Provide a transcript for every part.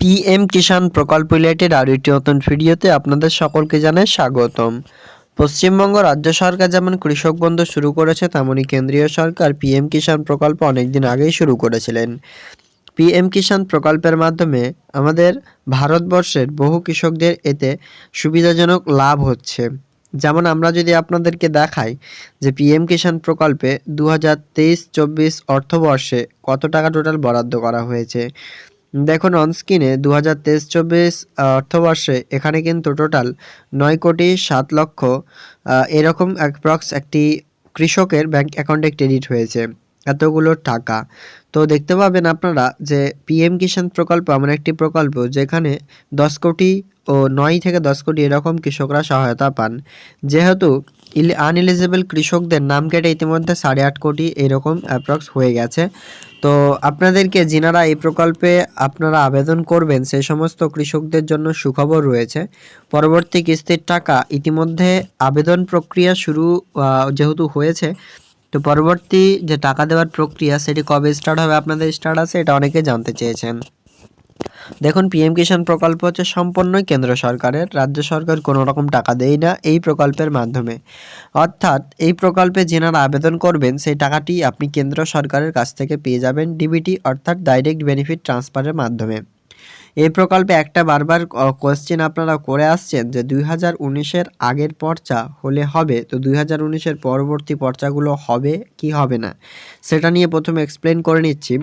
PM কিষাণ প্রকল্প related আরও একটি নতুন ভিডিওতে আপনাদের সকলকে জানাই স্বাগতম। পশ্চিমবঙ্গ রাজ্য সরকার যেমন কৃষক বন্ধু শুরু করেছে তেমনই কেন্দ্রীয় সরকার পিএম কিষাণ প্রকল্প অনেকদিন আগেই শুরু করেছিলেন। পিএম কিষাণ প্রকল্পের মাধ্যমে আমাদের ভারতবর্ষের বহু কৃষকদের এতে সুবিধাজনক লাভ হচ্ছে। যেমন আমরা যদি আপনাদেরকে দেখাই যে পিএম কিষাণ প্রকল্পে দু হাজার তেইশ চব্বিশ অর্থবর্ষে কত টাকা টোটাল বরাদ্দ করা হয়েছে দেখুন অনস্ক্রিনে দু হাজার তেইশ চব্বিশ অর্থবর্ষে এখানে কিন্তু টোটাল নয় কোটি সাত লক্ষ এরকম অ্যাপ্রক্স একটি কৃষকের ব্যাংক অ্যাকাউন্টে ক্রেডিট হয়েছে। এতগুলো টাকা। তো দেখতে পাবেন আপনারা যে পিএম কিষাণ প্রকল্প এমন একটি প্রকল্প যেখানে দশ কোটি ও নয় থেকে দশ কোটি এরকম কৃষকরা সহায়তা পান। যেহেতু আনএলিজিবল কৃষকদের নাম কেটে ইতিমধ্যে সাড়ে আট কোটি এরকম অ্যাপ্রক্স হয়ে গেছে। তো আপনাদেরকে যিনারা এই প্রকল্পে আপনারা আবেদন করবেন সেই সমস্ত কৃষকদের জন্য সুখবর রয়েছে। পরবর্তী কিস্তির টাকা ইতিমধ্যে আবেদন প্রক্রিয়া শুরু যেহেতু হয়েছে তো পরবর্তী যে টাকা দেওয়ার প্রক্রিয়া, সেটি কবে স্টার্ট হবে আপনাদের স্টার্ট আছে, এটা অনেকে জানতে চেয়েছেন। দেখুন পিএম কিষাণ প্রকল্প হচ্ছে সম্পূর্ণই কেন্দ্র সরকারের, রাজ্য সরকার কোনো রকম টাকা দেয় না এই প্রকল্পের মাধ্যমে। অর্থাৎ, এই প্রকল্পে যেনারা আবেদন করবেন, সেই টাকাটি আপনি কেন্দ্র সরকারের কাছ থেকে পেয়ে যাবেন ডিবিটি অর্থাৎ ডাইরেক্ট বেনিফিট ট্রান্সফারের মাধ্যমে। এই প্রকল্পে একটা বারবার কোয়েশ্চেন আপনারা করে আসছেন যে দুই হাজার উনিশের আগের পর্চা হলে হবে, তো দুই হাজার উনিশের পরবর্তী পর্চাগুলো হবে কি হবে না? সেটা নিয়ে প্রথমে এক্সপ্লেন করে নিচ্ছি।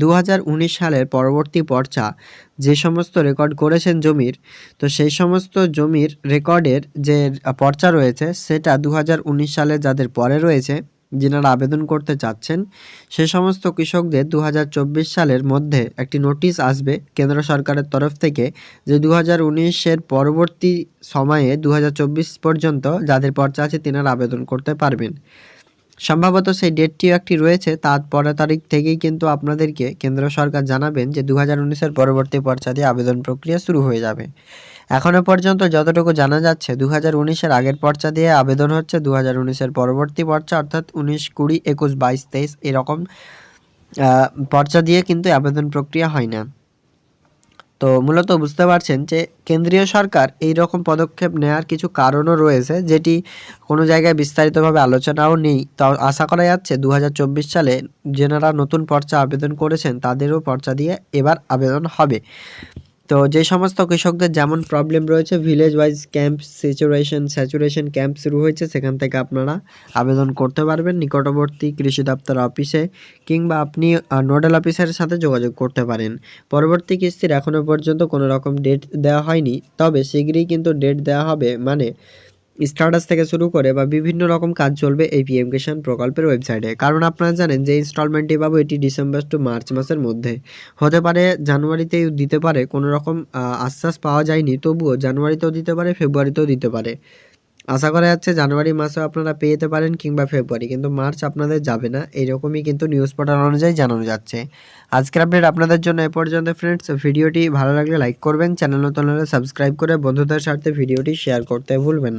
দু হাজার উনিশ সালের পরবর্তী পর্চা যে সমস্ত রেকর্ড করেছেন জমির, তো সেই সমস্ত জমির রেকর্ডের যে পর্চা রয়েছে, সেটা দু হাজার উনিশ সালে যাদের পরে রয়েছে যিনারা আবেদন করতে চাচ্ছেন, সে সমস্ত কৃষকদের দু হাজার চব্বিশ সালের মধ্যে একটি নোটিশ আসবে কেন্দ্র সরকারের তরফ থেকে যে দু হাজার পরবর্তী সময়ে দু হাজার চব্বিশ পর্যন্ত যাদের পর্চা আছে তেনারা আবেদন করতে পারবেন। সম্ভবত সেই ডেটটিও একটি রয়েছে, তার পরের তারিখ থেকেই কিন্তু আপনাদেরকে কেন্দ্র সরকার জানাবেন যে দু হাজার পরবর্তী পর্চা দিয়ে আবেদন প্রক্রিয়া শুরু হয়ে যাবে। এখনও পর্যন্ত যতটুকু জানা যাচ্ছে দু হাজার আগের পর্চা দিয়ে আবেদন হচ্ছে দু হাজার পরবর্তী পর্চা অর্থাৎ উনিশ কুড়ি, একুশ, বাইশ, তেইশ, এরকম পর্চা দিয়ে কিন্তু আবেদন প্রক্রিয়া হয় না। তো মূলত বুঝতে পারছেন যে কেন্দ্রীয় সরকার এই রকম পদক্ষেপ নেওয়ার কিছু কারণও রয়েছে, যেটি কোনো জায়গায় বিস্তারিতভাবে আলোচনাও নেই। তাও আশা করা যাচ্ছে দু হাজার চব্বিশ সালে যেনারা নতুন পর্চা আবেদন করেছেন, তাদেরও পর্চা দিয়ে এবার আবেদন হবে। তো যে সমস্ত কৃষকদের যেমন প্রবলেম রয়েছে village wise camp situation saturation camp শুরু হয়েছে, সেখান থেকে আপনারা আবেদন করতে পারবেন নিকটবর্তী কৃষি দপ্তর অফিসে কিংবা আপনি নোডাল অফিসারের সাথে যোগাযোগ করতে পারেন। পরবর্তী কিস্তির এখনও পর্যন্ত কোনো রকম ডেট দেওয়া হয়নি, তবে শীঘ্রই কিন্তু ডেট দেওয়া হবে মানে স্টার্টাস থেকে শুরু করে বা বিভিন্ন রকম কাজ চলবে এই পিএম কিষাণ প্রকল্পের ওয়েবসাইটে কারণ আপনারা জানেন যে ইনস্টলমেন্টটি পাবো এটি ডিসেম্বর টু মার্চ মাসের মধ্যে। হতে পারে জানুয়ারিতেই দিতে পারে, কোনো রকম আশ্বাস পাওয়া যায়নি, তবুও জানুয়ারিতেও দিতে পারে ফেব্রুয়ারিতেও দিতে পারে। আশা করা যাচ্ছে জানুয়ারি মাসেও আপনারা পেয়ে যেতে পারেন কিংবা ফেব্রুয়ারি কিন্তু মার্চ আপনাদের যাবে না এইরকমই কিন্তু নিউজ পোর্টাল অনুযায়ী জানানো যাচ্ছে। আজকের আপডেট আপনাদের জন্য এ পর্যন্ত ফ্রেন্ডস ভিডিওটি ভালো লাগলে লাইক করবেন চ্যানেল নতুন হলে সাবস্ক্রাইব করে বন্ধুদের সাথে ভিডিওটি শেয়ার করতে ভুলবেন